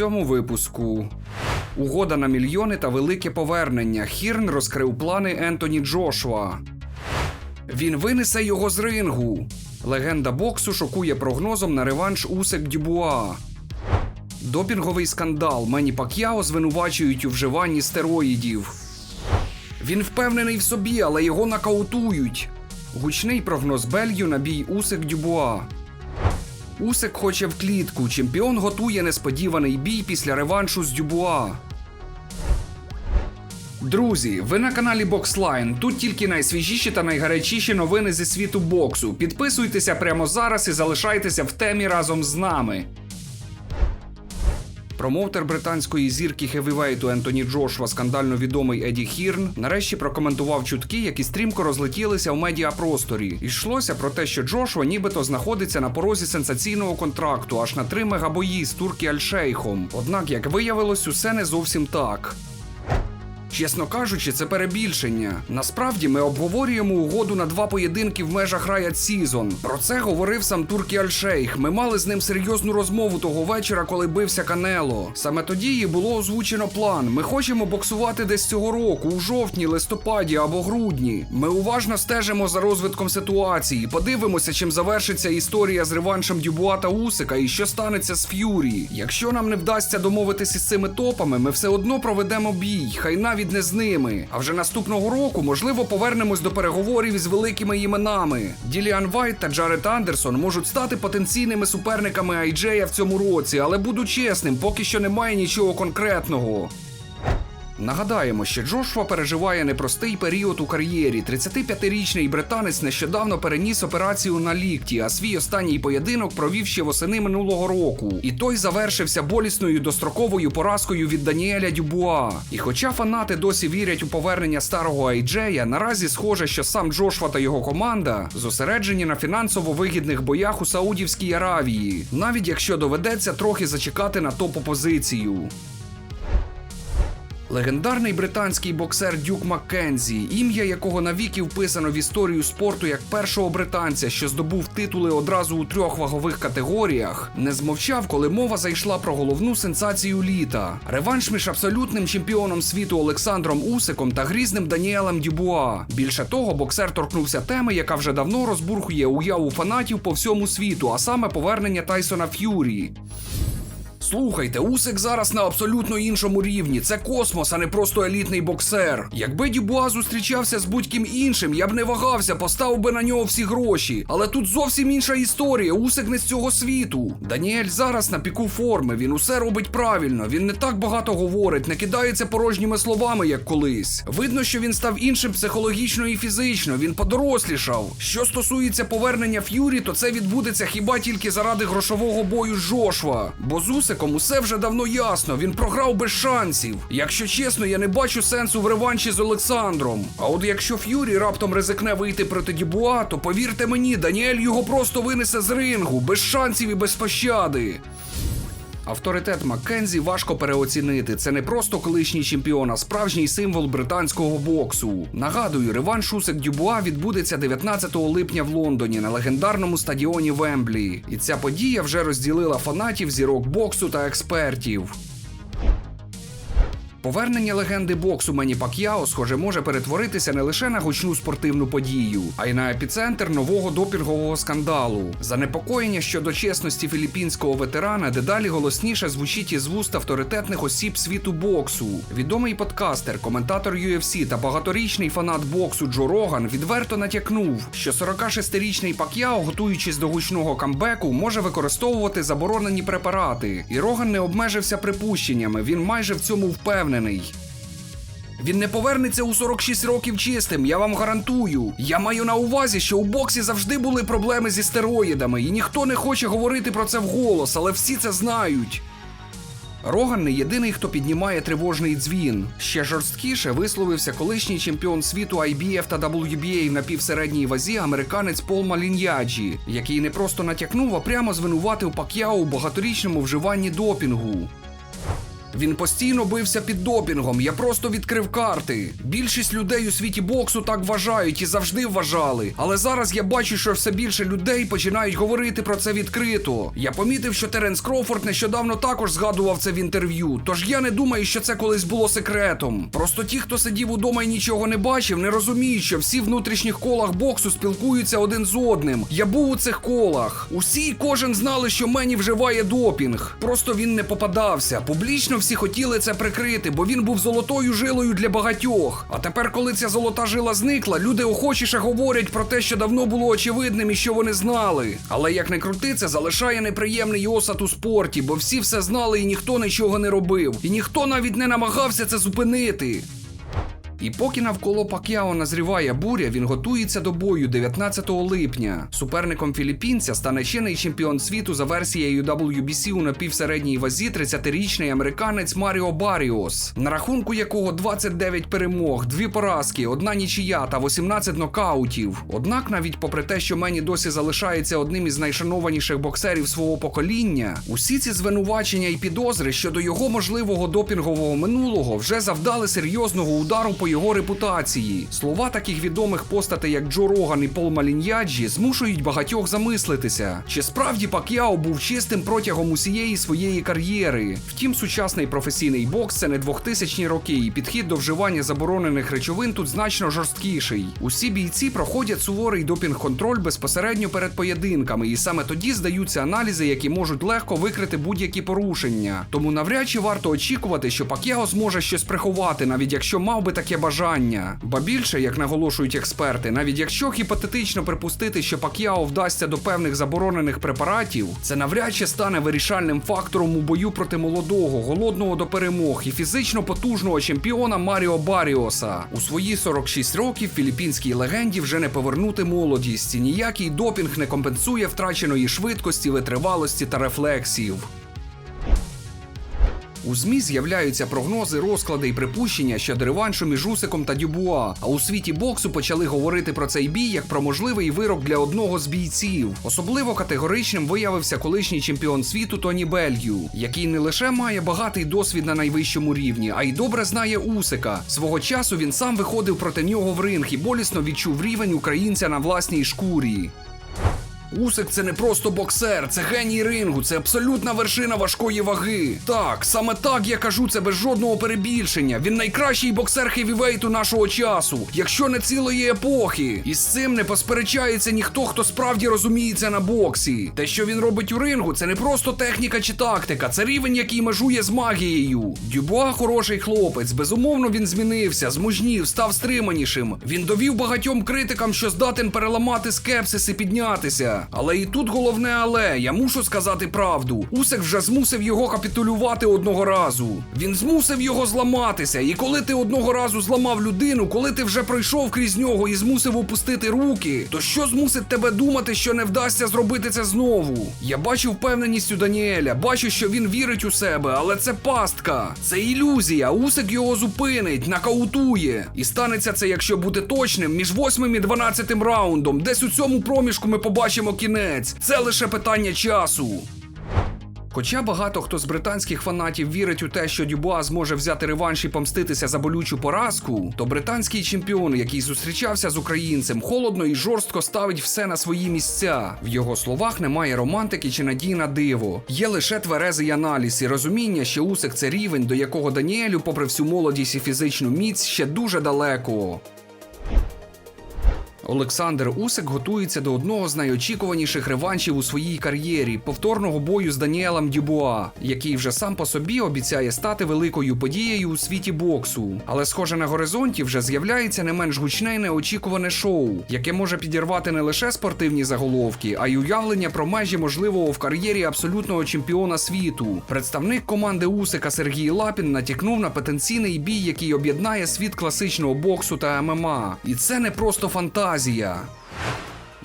цьому випуску. Угода на мільйони та велике повернення. Хірн розкрив плани Ентоні Джошуа. Він винесе його з рингу. Легенда боксу шокує прогнозом на реванш Усик Дюбуа. Допінговий скандал. Мені Пак'яо звинувачують у вживанні стероїдів. Він впевнений в собі, але його нокаутують. Гучний прогноз Белью на бій Усик Дюбуа. Усик хоче в клітку. Чемпіон готує несподіваний бій після реваншу з Дюбуа. Друзі, ви на каналі Boxline. Тут тільки найсвіжіші та найгарячіші новини зі світу боксу. Підписуйтеся прямо зараз і залишайтеся в темі разом з нами. Промоутер британської зірки хевівейту Ентоні Джошва, скандально відомий Еді Хірн, нарешті прокоментував чутки, які стрімко розлетілися в медіапросторі. Йшлося про те, що Джошва нібито знаходиться на порозі сенсаційного контракту аж на три мегабої з Туркі Альшейхом. Однак, як виявилось, усе не зовсім так. Чесно кажучи, це перебільшення. Насправді ми обговорюємо угоду на два поєдинки в межах Riot Season. Про це говорив сам Туркі Альшейх. Ми мали з ним серйозну розмову того вечора, коли бився Канело. Саме тоді і було озвучено план. Ми хочемо боксувати десь цього року, у жовтні, листопаді або грудні. Ми уважно стежимо за розвитком ситуації. Подивимося, чим завершиться історія з реваншем Дюбуа та Усика і що станеться з Ф'юрі. Якщо нам не вдасться домовитися з цими топами, ми все одно проведемо бій. Хай навіть не з ними. А вже наступного року, можливо, повернемось до переговорів із великими іменами. Діліан Вайт та Джаред Андерсон можуть стати потенційними суперниками Айджея в цьому році, але буду чесним, поки що немає нічого конкретного. Нагадаємо, що Джошуа переживає непростий період у кар'єрі. 35-річний британець нещодавно переніс операцію на лікті, а свій останній поєдинок провів ще восени минулого року. І той завершився болісною достроковою поразкою від Даніеля Дюбуа. І хоча фанати досі вірять у повернення старого Айджея, наразі схоже, що сам Джошуа та його команда зосереджені на фінансово вигідних боях у Саудівській Аравії, навіть якщо доведеться трохи зачекати на топ-позицію. Легендарний британський боксер Дюк Маккензі, ім'я якого навіки вписано в історію спорту як першого британця, що здобув титули одразу у трьох вагових категоріях, не змовчав, коли мова зайшла про головну сенсацію літа. Реванш між абсолютним чемпіоном світу Олександром Усиком та грізним Даніелем Дюбуа. Більше того, боксер торкнувся теми, яка вже давно розбурхує уяву фанатів по всьому світу, а саме повернення Тайсона Ф'юрі. Слухайте, Усик зараз на абсолютно іншому рівні. Це космос, а не просто елітний боксер. Якби Дюбуа зустрічався з будь-ким іншим, я б не вагався, поставив би на нього всі гроші. Але тут зовсім інша історія. Усик не з цього світу. Даніель зараз на піку форми. Він усе робить правильно. Він не так багато говорить, не кидається порожніми словами, як колись. Видно, що він став іншим психологічно і фізично. Він подорослішав. Що стосується повернення Ф'юрі, то це відбудеться хіба тільки заради грошового бою з Жошва. Бо з Усиком усе вже давно ясно. Він програв без шансів. Якщо чесно, я не бачу сенсу в реванші з Олександром. А от якщо Ф'юрі раптом ризикне вийти проти Дібуа, то повірте мені, Даніель його просто винесе з рингу, без шансів і без пощади. Авторитет Маккензі важко переоцінити. Це не просто колишній чемпіон, а справжній символ британського боксу. Нагадую, реванш усек Дюбуа відбудеться 19 липня в Лондоні на легендарному стадіоні Вемблі. І ця подія вже розділила фанатів зірок боксу та експертів. Повернення легенди боксу Мені Пак'яо, схоже, може перетворитися не лише на гучну спортивну подію, а й на епіцентр нового допінгового скандалу. Занепокоєння щодо чесності філіппінського ветерана дедалі голосніше звучить із вуст авторитетних осіб світу боксу. Відомий подкастер, коментатор UFC та багаторічний фанат боксу Джо Роган відверто натякнув, що 46-річний Пак'яо, готуючись до гучного камбеку, може використовувати заборонені препарати. І Роган не обмежився припущеннями. Він майже в цьому впевнений. Він не повернеться у 46 років чистим, я вам гарантую. Я маю на увазі, що у боксі завжди були проблеми зі стероїдами, і ніхто не хоче говорити про це вголос, але всі це знають. Роган не єдиний, хто піднімає тривожний дзвін. Ще жорсткіше висловився колишній чемпіон світу IBF та WBA в напівсередній вазі американець Пол Маліньяджі, який не просто натякнув, а прямо звинуватив Пак'яо у багаторічному вживанні допінгу. Він постійно бився під допінгом. Я просто відкрив карти. Більшість людей у світі боксу так вважають і завжди вважали. Але зараз я бачу, що все більше людей починають говорити про це відкрито. Я помітив, що Теренс Кроуфорд нещодавно також згадував це в інтерв'ю. Тож я не думаю, що це колись було секретом. Просто ті, хто сидів удома і нічого не бачив, не розуміють, що всі внутрішніх колах боксу спілкуються один з одним. Я був у цих колах. Усі і кожен знали, що Мені вживає допінг. Просто він не попадався. Публічно всі хотіли це прикрити, бо він був золотою жилою для багатьох. А тепер, коли ця золота жила зникла, люди охочіше говорять про те, що давно було очевидним і що вони знали. Але як не крути, це залишає неприємний осад у спорті, бо всі все знали і ніхто нічого не робив. І ніхто навіть не намагався це зупинити. І поки навколо Пак'яо назріває буря, він готується до бою 19 липня. Суперником філіппінця стане чинний чемпіон світу за версією WBC у напівсередній вазі 30-річний американець Маріо Баріос, на рахунку якого 29 перемог, дві поразки, одна нічия та 18 нокаутів. Однак, навіть попри те, що Мені досі залишається одним із найшанованіших боксерів свого покоління, усі ці звинувачення і підозри щодо його можливого допінгового минулого вже завдали серйозного удару по його репутації. Слова таких відомих постатей, як Джо Роган і Пол Маліньяджі, змушують багатьох замислитися, чи справді Пак'яо був чистим протягом усієї своєї кар'єри. Втім, сучасний професійний бокс це не 2000-ні роки, і підхід до вживання заборонених речовин тут значно жорсткіший. Усі бійці проходять суворий допінг-контроль безпосередньо перед поєдинками, і саме тоді здаються аналізи, які можуть легко викрити будь-які порушення. Тому навряд чи варто очікувати, що Пак'яо зможе щось приховати, навіть якщо мав би таке бажання. Ба більше, як наголошують експерти, навіть якщо гіпотетично припустити, що Пак'яо вдасться до певних заборонених препаратів, це навряд чи стане вирішальним фактором у бою проти молодого, голодного до перемог і фізично потужного чемпіона Маріо Баріоса. У свої 46 років філіппінській легенді вже не повернути молодість. і Ніякий допінг не компенсує втраченої швидкості, витривалості та рефлексів. У ЗМІ з'являються прогнози, розклади і припущення щодо реваншу між Усиком та Дюбуа. А у світі боксу почали говорити про цей бій як про можливий вирок для одного з бійців. Особливо категоричним виявився колишній чемпіон світу Тоні Бельгю, який не лише має багатий досвід на найвищому рівні, а й добре знає Усика. Свого часу він сам виходив проти нього в ринг і болісно відчув рівень українця на власній шкурі. Усик це не просто боксер, це геній рингу, це абсолютна вершина важкої ваги. Так, саме так я кажу це без жодного перебільшення. Він найкращий боксер хевівейту нашого часу, якщо не цілої епохи. І з цим не посперечається ніхто, хто справді розуміється на боксі. Те, що він робить у рингу, це не просто техніка чи тактика, це рівень, який межує з магією. Дюбуа хороший хлопець, безумовно, він змінився, змужнів, став стриманішим. Він довів багатьом критикам, що здатен переламати скепсис і піднятися. Але і тут головне але я мушу сказати правду. Усик вже змусив його капітулювати одного разу. Він змусив його зламатися. І коли ти одного разу зламав людину, коли ти вже пройшов крізь нього і змусив опустити руки, то що змусить тебе думати, що не вдасться зробити це знову? Я бачу впевненість у Даніеля, бачу, що він вірить у себе, але це пастка, це ілюзія. Усик його зупинить, нокаутує. І станеться це, якщо бути точним, між восьмим і дванадцятим раундом. Десь у цьому проміжку ми побачимо кінець. Це лише питання часу. Хоча багато хто з британських фанатів вірить у те, що Дюбуа зможе взяти реванш і помститися за болючу поразку, то британський чемпіон, який зустрічався з українцем, холодно і жорстко ставить все на свої місця. В його словах немає романтики чи надії на диво. Є лише тверезий аналіз і розуміння, що Усик це рівень, до якого Даніелю, попри всю молодість і фізичну міць, ще дуже далеко. Олександр Усик готується до одного з найочікуваніших реваншів у своїй кар'єрі повторного бою з Даніелем Дюбуа, який вже сам по собі обіцяє стати великою подією у світі боксу. Але, схоже на горизонті, вже з'являється не менш гучне й неочікуване шоу, яке може підірвати не лише спортивні заголовки, а й уявлення про межі можливого в кар'єрі абсолютного чемпіона світу. Представник команди Усика Сергій Лапін натякнув на потенційний бій, який об'єднає світ класичного боксу та ММА. І це не просто фантазія. Razia.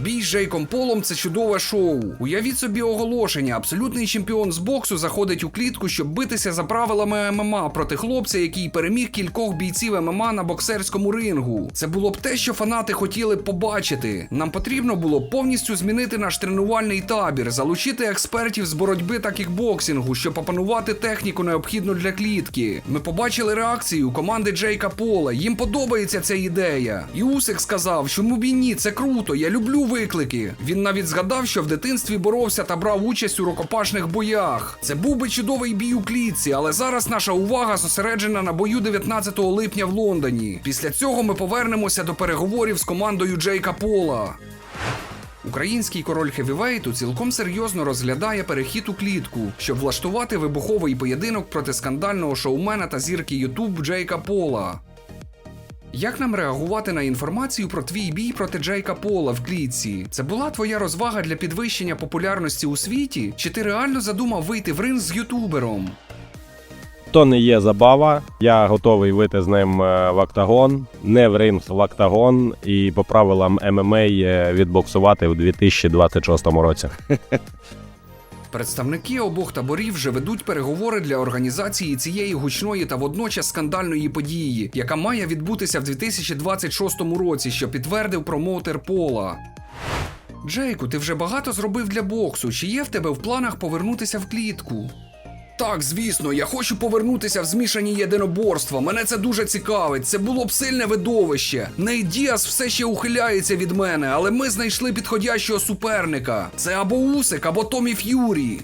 Бій з Джейком Полом це чудове шоу. Уявіть собі оголошення. Абсолютний чемпіон з боксу заходить у клітку, щоб битися за правилами ММА проти хлопця, який переміг кількох бійців ММА на боксерському рингу. Це було б те, що фанати хотіли побачити. Нам потрібно було повністю змінити наш тренувальний табір, залучити експертів з боротьби та кікбоксингу, щоб опанувати техніку необхідну для клітки. Ми побачили реакцію команди Джейка Пола. Їм подобається ця ідея. І Усик сказав, чому б і ні, це круто, я люблю виклики. Він навіть згадав, що в дитинстві боровся та брав участь у рукопашних боях. Це був би чудовий бій у клітці, але зараз наша увага зосереджена на бою 19 липня в Лондоні. Після цього ми повернемося до переговорів з командою Джейка Пола. Український король хевівейту цілком серйозно розглядає перехід у клітку, щоб влаштувати вибуховий поєдинок проти скандального шоумена та зірки Ютуб Джейка Пола. Як нам реагувати на інформацію про твій бій проти Джейка Пола в клітці? Це була твоя розвага для підвищення популярності у світі? Чи ти реально задумав вийти в ринг з ютубером? То не є забава. Я готовий вийти з ним е, в октагон, не в ринг в октагон і по правилам ММА е, відбоксувати в 2026 році. Представники обох таборів вже ведуть переговори для організації цієї гучної та водночас скандальної події, яка має відбутися в 2026 році, що підтвердив промоутер Пола. Джейку, ти вже багато зробив для боксу. Чи є в тебе в планах повернутися в клітку? Так, звісно, я хочу повернутися в змішані єдиноборства. Мене це дуже цікавить. Це було б сильне видовище. Нейт Діас все ще ухиляється від мене, але ми знайшли підходящого суперника. Це або Усик, або Томі Ф'юрі.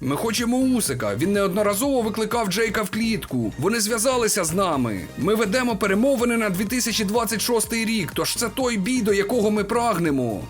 Ми хочемо Усика. Він неодноразово викликав Джейка в клітку. Вони зв'язалися з нами. Ми ведемо перемовини на 2026 рік, тож це той бій, до якого ми прагнемо.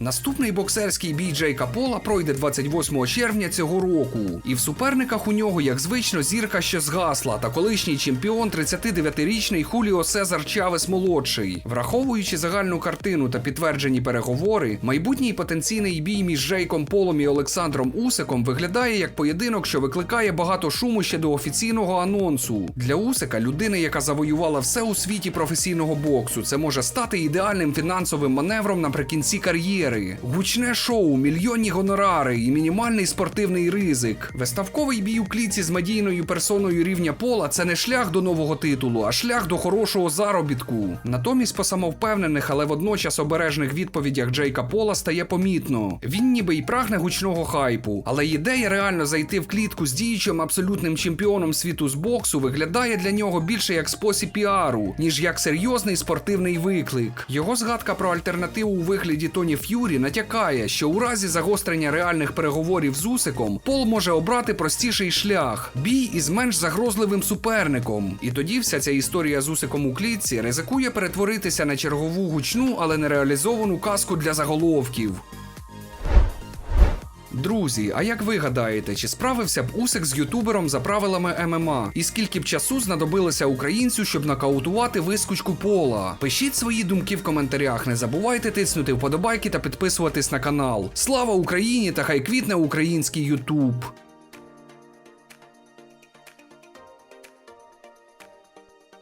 Наступний боксерський бій Джейка Пола пройде 28 червня цього року, і в суперниках у нього, як звично, зірка що згасла, та колишній чемпіон 39-річний Хуліо Сезар Чавес молодший. Враховуючи загальну картину та підтверджені переговори, майбутній потенційний бій між Джейком Полом і Олександром Усиком виглядає як поєдинок, що викликає багато шуму ще до офіційного анонсу. Для Усика, людини, яка завоювала все у світі професійного боксу, це може стати ідеальним фінансовим маневром наприкінці кар'єри. Гучне шоу, мільйонні гонорари і мінімальний спортивний ризик. Виставковий бій у кліці з медійною персоною рівня пола це не шлях до нового титулу, а шлях до хорошого заробітку. Натомість, по самовпевнених, але водночас обережних відповідях Джейка Пола стає помітно. Він ніби й прагне гучного хайпу, але ідея реально зайти в клітку з діючим абсолютним чемпіоном світу з боксу виглядає для нього більше як спосіб піару, ніж як серйозний спортивний виклик. Його згадка про альтернативу у вигляді Тоні Ф'юрі натякає, що у разі загострення реальних переговорів з Усиком Пол може обрати простіший шлях бій із менш загрозливим суперником. І тоді вся ця історія з Усиком у клітці ризикує перетворитися на чергову гучну, але нереалізовану казку для заголовків. Друзі, а як ви гадаєте, чи справився б Усик з ютубером за правилами ММА? І скільки б часу знадобилося українцю, щоб нокаутувати вискочку пола? Пишіть свої думки в коментарях. Не забувайте тиснути вподобайки та підписуватись на канал. Слава Україні та хай квітне український Ютуб!